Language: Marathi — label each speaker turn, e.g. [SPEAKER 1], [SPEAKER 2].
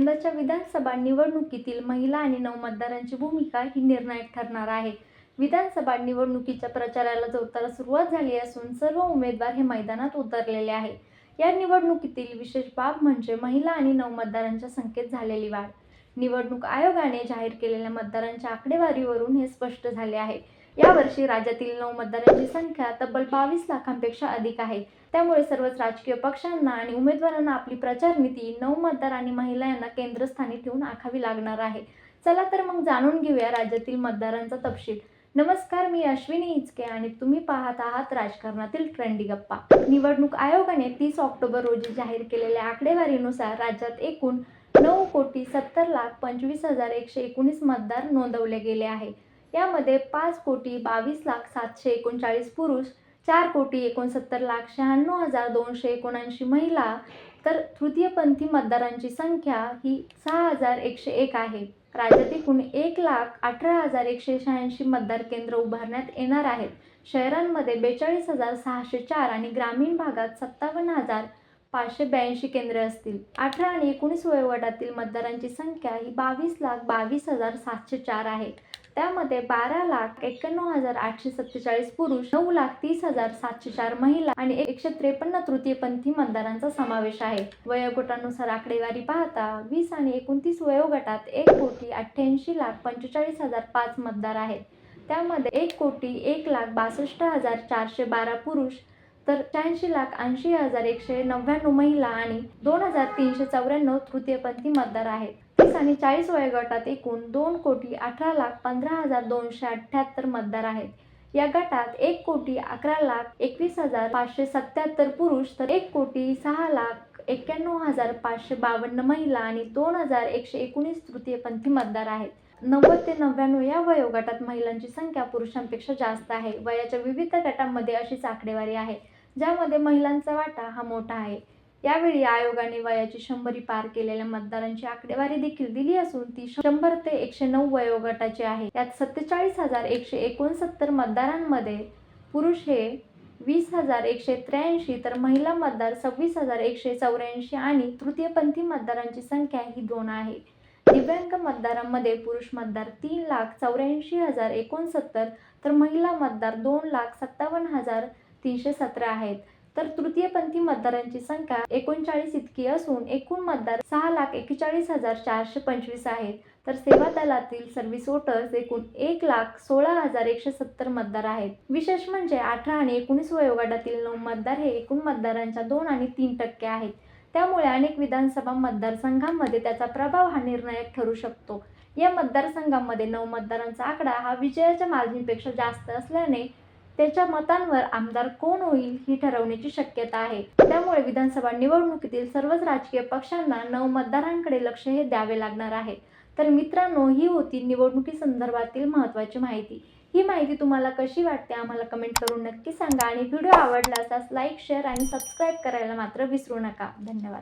[SPEAKER 1] यंदाच्या विधानसभा निवडणुकीतील महिला आणि नवमतदारांची भूमिका ही निर्णायक ठरणार आहे. विधानसभा निवडणुकीच्या प्रचाराला जोरदार सुरुवात झाली असून सर्व उमेदवार हे मैदानात उतरलेले आहे या निवडणुकीतील विशेष बाब म्हणजे महिला आणि नवमतदारांच्या संख्येत झालेली वाढ. निवडणूक आयोगाने जाहीर केलेल्या मतदारांच्या आकडेवारीवरून हे स्पष्ट झाले आहे. यावर्षी राज्यातील नऊ मतदारांची संख्या तब्बल बावीस लाखांपेक्षा अधिक आहे. त्यामुळे सर्वच राजकीय पक्षांना आणि उमेदवारांना आपली प्रचार नीती नवमतदार आणि महिला यांना केंद्रस्थानी ठेवून आखावी लागणार आहे. चला तर मग जाणून घेऊया राज्यातील मतदारांचा तपशील. नमस्कार मी अश्विनी इचके आणि तुम्ही पाहत आहात राजकारणातील ट्रेंडी गप्पा. निवडणूक आयोगाने तीस ऑक्टोबर रोजी जाहीर केलेल्या आकडेवारीनुसार राज्यात एकूण नऊ कोटी सत्तर लाख पंचवीस हजार एकशे एकोणीस मतदार नोंदवले गेले आहे. यामध्ये पाच कोटी बावीस लाख सातशे एकोणचाळीस पुरुष चार कोटी एकोणसत्तर लाख शहाण्णव हजार दोनशे एकोणऐंशी महिला तर तृतीयपंथी मतदारांची संख्या ही सहा हजार एकशे एक आहे. राज्यात एकूण एक लाख अठरा हजार एकशे शहाऐंशी मतदार केंद्र उभारण्यात येणार आहेत. शहरांमध्ये बेचाळीस हजार सहाशे चार आणि ग्रामीण भागात सत्तावन्न हजार पाचशे ब्याऐंशी केंद्रे असतील. अठरा आणि एकोणीस वयोगटातील मतदारांची संख्या ही बावीस लाख बावीस हजार सातशे चार आहे. त्यामध्ये बारा लाख एक्क्याण्णव हजार आठशे सत्तेचाळीस पुरुष नऊ लाख तीस हजार सातशे चार महिला आणि एकशे त्रेपन्न तृतीयपंथी मतदारांचा समावेश आहे. वयोगटानुसार आकडेवारी पाहता वीस आणि एकोणतीस वयोगटात एक कोटी अठ्ठ्याऐंशी लाख पंचेचाळीस हजार पाच मतदार आहेत. त्यामध्ये एक कोटी एक लाख बासष्ट हजार चारशे बारा पुरुष तर शहाऐंशी लाख ऐंशी हजार एकशे नव्याण्णव महिला आणि दोन हजार तीनशे चौऱ्याण्णव तृतीयपंथी मतदार आहेत. आणि चाळीस वयोगटात एकूण दोन कोटी अठरा लाख पंधरा हजार दोनशे अठ्ठ्याहत्तर मतदार आहेत. या गटात एक कोटी अकरा लाख एकवीस हजार पाचशे सत्याहत्तर पुरुष तर एक कोटी सहा लाख एक्क्याण्णव हजार पाचशे बावन्न महिला आणि दोन हजार एकशे एकोणीस तृतीयपंथी मतदार आहेत. नव्वद ते नव्याण्णव या वयोगटात महिलांची संख्या पुरुषांपेक्षा जास्त आहे. वयाच्या विविध गटांमध्ये अशीच आकडेवारी आहे ज्यामध्ये महिलांचा वाटा हा मोठा आहे. यावेळी आयोगाने वयाची शंभरी पार केलेल्या मतदारांची आकडेवारी देखील दिली असून ती शंभर ते एकशे नऊ वयोगटाची आहे. यात सत्तेचाळीस हजार एकशे एकोणसत्तर मतदारांमध्ये पुरुष हे वीस हजार एकशे त्र्याऐंशी तर महिला मतदार सव्वीस हजार एकशे चौऱ्याऐंशी आणि तृतीयपंथी मतदारांची संख्या ही दोन आहे. दिव्यांग मतदारांमध्ये पुरुष मतदार तीन लाख चौऱ्याऐंशी हजार एकोणसत्तर तर महिला मतदार दोन लाख सत्तावन्न हजार तीनशे सतरा आहेत. तर तृतीयपंथी मतदारांची संख्या एकोणचाळीस इतकी असून एकूण मतदार सहा लाख एकेचाळीस हजार चारशे पंचवीस आहेत. तर सेवा दलातील सर्व्हिस वोटर्स एकूण एक लाख सोळा हजार एकशे सत्तर मतदार आहेत. विशेष म्हणजे अठरा आणि एकोणीस वयोगटातील नऊ मतदार हे एकूण मतदारांच्या दोन आणि तीन टक्के आहेत. त्यामुळे अनेक विधानसभा मतदारसंघांमध्ये त्याचा प्रभाव हा निर्णायक ठरू शकतो. या मतदारसंघांमध्ये नऊ मतदारांचा आकडा हा विजयाच्या मार्जिनपेक्षा जास्त असल्याने त्याच्या मतांवर आमदार कोण होईल ही ठरवण्याची शक्यता आहे. त्यामुळे विधानसभा निवडणुकीतील सर्वच राजकीय पक्षांना नऊ मतदारांकडे लक्ष हे द्यावे लागणार आहे. तर मित्रांनो ही होती निवडणुकी संदर्भातील महत्त्वाची माहिती. ही माहिती तुम्हाला कशी वाटते आम्हाला कमेंट करून नक्की सांगा आणि व्हिडिओ आवडला असल्यास लाईक शेअर आणि सबस्क्राईब करायला मात्र विसरू नका. धन्यवाद.